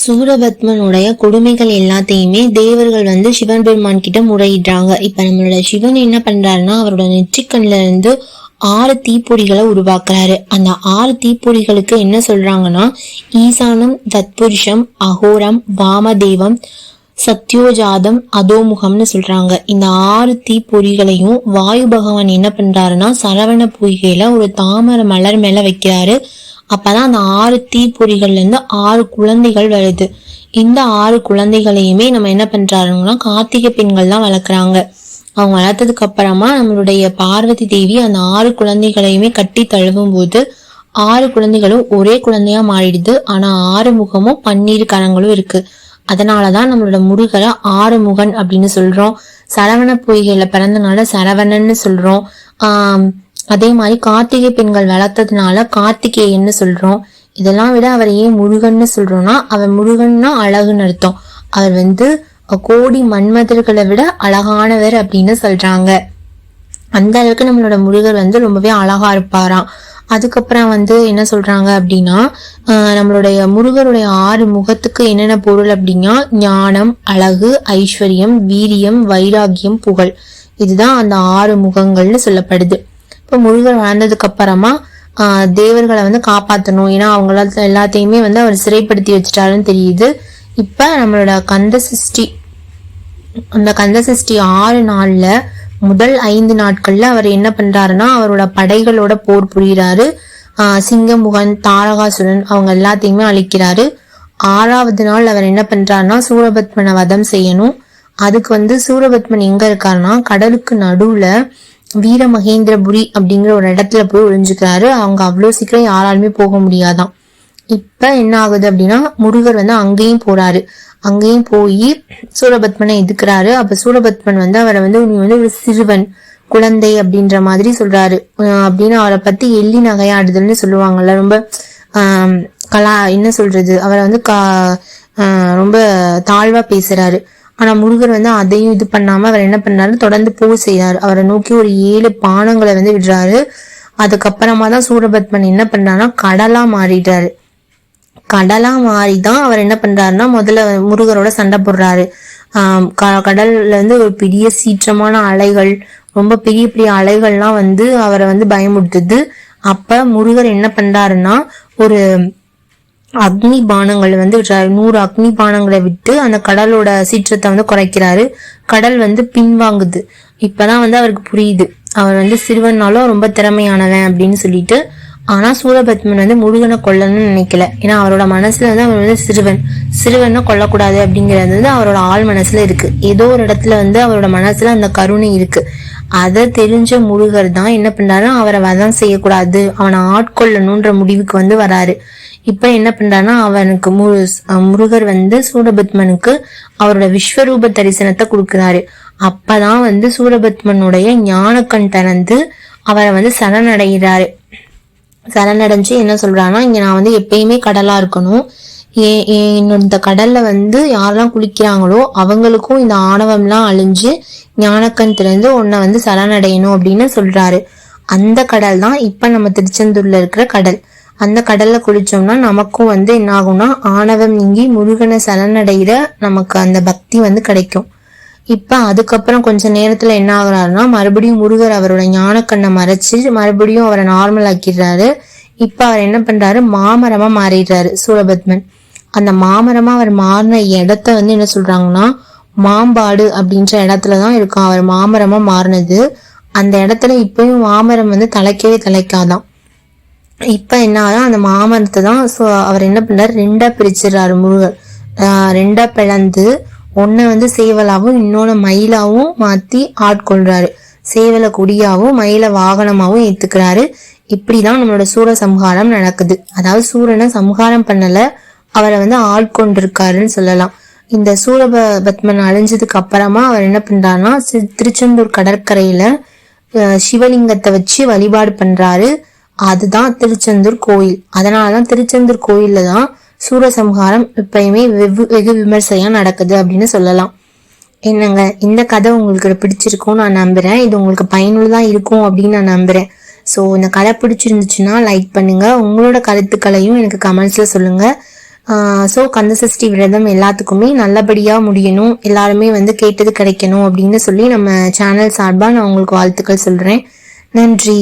சூரபத்மனுடைய கொடுமைகள் எல்லாத்தையுமே தேவர்கள் வந்து சிவன் பெருமான் கிட்ட முறையிடுறாங்க. இப்ப நம்மளோட சிவன் என்ன பண்றாருன்னா அவரோட நெற்றிக்கண்ல இருந்து ஆறு தீப்பொறிகளை உருவாக்குறாரு. அந்த ஆறு தீப்பொறிகளுக்கு என்ன சொல்றாங்கன்னா ஈசானம் தத்புருஷம் அகோரம் வாமதேவம் சத்யோஜாதம் அதோமுகம்னு சொல்றாங்க. இந்த ஆறு தீப்பொறிகளையும் வாயு பகவான் என்ன பண்றாருன்னா சரவண பொய்கையில ஒரு தாமரை மலர் மேல வைக்கிறாரு. அப்பதான் அந்த ஆறு தீப்பொறிகள்ல இருந்து ஆறு குழந்தைகள் வருது இந்த ஆறு குழந்தைகளையுமே நம்ம என்ன பண்றாருன்னா கார்த்திகை பெண்கள் தான் வளர்க்குறாங்க. அவங்க வளர்த்ததுக்கு அப்புறமா நம்மளுடைய பார்வதி தேவி அந்த ஆறு குழந்தைகளையுமே கட்டி தழுவும் போது ஆறு குழந்தைகளும் ஒரே குழந்தையா மாறிடுது. ஆனா ஆறு முகமும் பன்னீர் கரங்களும் இருக்கு. அதனாலதான் நம்மளோட முருகரை ஆறுமுகன் அப்படின்னு சொல்றோம். சரவண பொய்கையில பிறந்தனால சரவணன்னு சொல்றோம். ஆஹ் அதே மாதிரி கார்த்திகை பெண்கள் வளர்த்ததுனால கார்த்திகேயன்னு சொல்றோம். இதெல்லாம் விட அவர் ஏன் முருகன்னு சொல்றோம்னா அவர் முருகன்னா அழகுன்னு அர்த்தம். அவர் வந்து கோடி மன்மதர்களை விட அழகானவர் அப்படின்னு சொல்றாங்க. அந்த அளவுக்கு நம்மளோட முருகர் வந்து ரொம்பவே அழகா இருப்பாராம். அதுக்கப்புறம் வந்து என்ன சொல்றாங்க அப்படின்னா நம்மளுடைய முருகருடைய ஆறு முகத்துக்கு என்னென்ன பொருள் அப்படின்னா ஞானம் அழகு ஐஸ்வர்யம் வீரியம் வைராகியம் புகழ். இதுதான் அந்த ஆறு முகங்கள்னு சொல்லப்படுது. இப்போ முருகர் வளர்ந்ததுக்கு அப்புறமா தேவர்களை வந்து காப்பாற்றணும் ஏன்னா அவங்கள எல்லாத்தையுமே வந்து அவர் சிறைப்படுத்தி வச்சுட்டாருன்னு தெரியுது. இப்போ நம்மளோட கந்த சஷ்டி அந்த கந்த சஷ்டி ஆறு நாள்ல முதல் ஐந்து நாட்கள்ல அவர் என்ன பண்றாருன்னா அவரோட படைகளோட போர் புரிகிறாரு ஆஹ் சிங்கமுகன் தாரகாசுரன் அவங்க எல்லாத்தையுமே அழிக்கிறாரு. ஆறாவது நாள் அவர் என்ன பண்றாருன்னா சூரபத்மனை வதம் செய்யணும். அதுக்கு வந்து சூரபத்மன் எங்க இருக்காருன்னா கடலுக்கு நடுவுல வீர மகேந்திரபுரி அப்படிங்கிற ஒரு இடத்துல போய் ஒழிஞ்சுக்கிறாரு அவங்க அவ்வளோ சீக்கிரம் யாராலுமே போக முடியாதான். இப்ப என்ன ஆகுது அப்படின்னா முருகர் வந்து அங்கேயும் போறாரு. அங்கேயும் போய் சூரபத்மனை எதுக்குறாரு? அப்ப சூரபத்மன் வந்து அவரை வந்து நீ வந்து ஒரு சிறுவன் குழந்தை அப்படின்ற மாதிரி சொல்றாரு. அப்படின்னு அவரை பத்தி எள்ளி நகையாடுதல்னு சொல்லுவாங்கல்ல ரொம்ப கலா என்ன சொல்றது? அவரை வந்து கா ரொம்ப தாழ்வா பேசுறாரு. ஆனால் முருகர் வந்து அதையும் இது பண்ணாமல் அவர் என்ன பண்ணாரு? தொடர்ந்து போர் செய்கிறார் அவரை நோக்கி ஒரு ஏழு பானங்களை வந்து விடுறாரு. அதுக்கப்புறமா தான் சூரபத்மன் என்ன பண்ணாருன்னா கடலாக மாறிடுறாரு கடலாக மாறி தான் அவர் என்ன பண்ணுறாருன்னா முதல்ல முருகரோட சண்டை போடுறாரு. க கடல்ல வந்து ஒரு பெரிய சீற்றமான அலைகள் ரொம்ப பெரிய பெரிய அலைகள்லாம் வந்து அவரை வந்து பயமுடுத்துது அப்போ முருகர் என்ன பண்ணுறாருன்னா ஒரு அக்னி பானங்கள் வந்து விடுறாரு நூறு அக்னி பானங்களை விட்டு அந்த கடலோட சீற்றத்தை வந்து குறைக்கிறாரு. கடல் வந்து பின்வாங்குது. இப்பதான் வந்து அவருக்கு புரியுது. அவர் வந்து சிறுவனாலும் ரொம்ப திறமையானவன் அப்படின்னு சொல்லிட்டு ஆனா சூரபத்மன் வந்து முருகனை கொல்லணும்னு நினைக்கல. ஏன்னா அவரோட மனசுல வந்து அவர் வந்து சிறுவன். சிறுவனை கொல்லக்கூடாது அப்படிங்கிறது வந்து அவரோட ஆள் மனசுல இருக்கு. ஏதோ ஒரு இடத்துல வந்து அவரோட மனசுல அந்த கருணை இருக்கு. அதை தெரிஞ்ச முருகர் தான் என்ன பண்றாரு அவரை வதம் செய்யக்கூடாது. அவனை ஆட்கொள்ளணும்ன்ற முடிவுக்கு வந்து வராரு. இப்ப என்ன பண்றான்னா அவனுக்கு முரு முருகர் வந்து சூரபத்மனுக்கு அவரோட விஸ்வரூப தரிசனத்தை கொடுக்குறாரு. அப்பதான் வந்து சூரபத்மனுடைய ஞானக்கண் திறந்து அவரை வந்து சரணடைகிறாரு. சரணடைஞ்சு என்ன சொல்றான்னா இங்க நான் வந்து எப்பயுமே கடலா இருக்கணும். என்னோட இந்த கடல்ல வந்து யாரெல்லாம் குளிக்கிறாங்களோ அவங்களுக்கும் இந்த ஆணவம்லாம் அழிஞ்சு ஞானக்கண் திறந்து உன்னை வந்து சரணடையணும் அப்படின்னு சொல்றாரு. அந்த கடல் தான் இப்ப நம்ம திருச்செந்தூர்ல இருக்கிற கடல். அந்த கடல்ல குளிச்சோம்னா நமக்கும் வந்து என்ன ஆகும்னா ஆணவம் நீங்கி முருகனை சலனடைகிற நமக்கு அந்த பக்தி வந்து கிடைக்கும். இப்ப அதுக்கப்புறம் கொஞ்ச நேரத்துல என்ன ஆகுறாருன்னா மறுபடியும் முருகர் அவரோட ஞானக்கண்ணை மறைச்சு மறுபடியும் அவரை நார்மல் ஆக்கிடுறாரு. இப்ப அவர் என்ன பண்றாரு? மாமரமா மாறிடுறாரு சூரபத்மன். அந்த மாமரமா அவர் மாறின இடத்த வந்து என்ன சொல்றாங்கன்னா மாம்பாடு அப்படின்ற இடத்துலதான் இருக்கும். அவர் மாமரமா மாறினது. அந்த இடத்துல இப்பயும் மாமரம் வந்து தலைக்கவே தலைக்காதான். இப்போ என்ன ஆகும் அந்த மாமரத்தை தான் அவர் என்ன பண்ணார்? ரெண்டாக பிரிச்சிடறாரு முருகர். ரெண்டாக பிளந்து ஒன்ன வந்து சேவலாகவும் இன்னொன்று மயிலாகவும் மாற்றி மாத்தி சேவலை சேவல மயிலை மயில ஏற்றுக்கிறாரு இப்படி தான் நம்மளோட சூர சம்ஹாரம் நடக்குது. அதாவது சூரனை சம்ஹாரம் பண்ணலை அவரை வந்து ஆட்கொண்டிருக்காருன்னு சொல்லலாம். இந்த சூரபத்மன் அழிஞ்சதுக்கு அப்புறமா அவர் என்ன பண்றாருன்னா திருச்செந்தூர் கடற்கரையில் சிவலிங்கத்தை வச்சு வழிபாடு பண்ணுறாரு அதுதான் திருச்செந்தூர் கோயில். அதனாலதான் திருச்செந்தூர் கோயில்ல தான் சூரசம்ஹாரம் எப்பயுமே வெகு வெகு விமர்சையா நடக்குது அப்படின்னு சொல்லலாம். என்னங்க இந்த கதை உங்களுக்கு பிடிச்சிருக்கும் நான் நம்புறேன். இது உங்களுக்கு பயனுள்ளதாக இருக்கும் அப்படின்னு நான் நம்புறேன். ஸோ இந்த கதை பிடிச்சிருந்துச்சுன்னா லைக் பண்ணுங்க. உங்களோட கருத்துக்களையும் எனக்கு கமெண்ட்ஸ்ல சொல்லுங்க. ஸோ கந்தசஷ்டி விரதம் எல்லாத்துக்குமே நல்லபடியாக முடியணும். எல்லாருமே வந்து கேட்டது கிடைக்கணும் அப்படின்னு சொல்லி நம்ம சேனல் சார்பாக நான் உங்களுக்கு வாழ்த்துக்கள் சொல்கிறேன் நன்றி.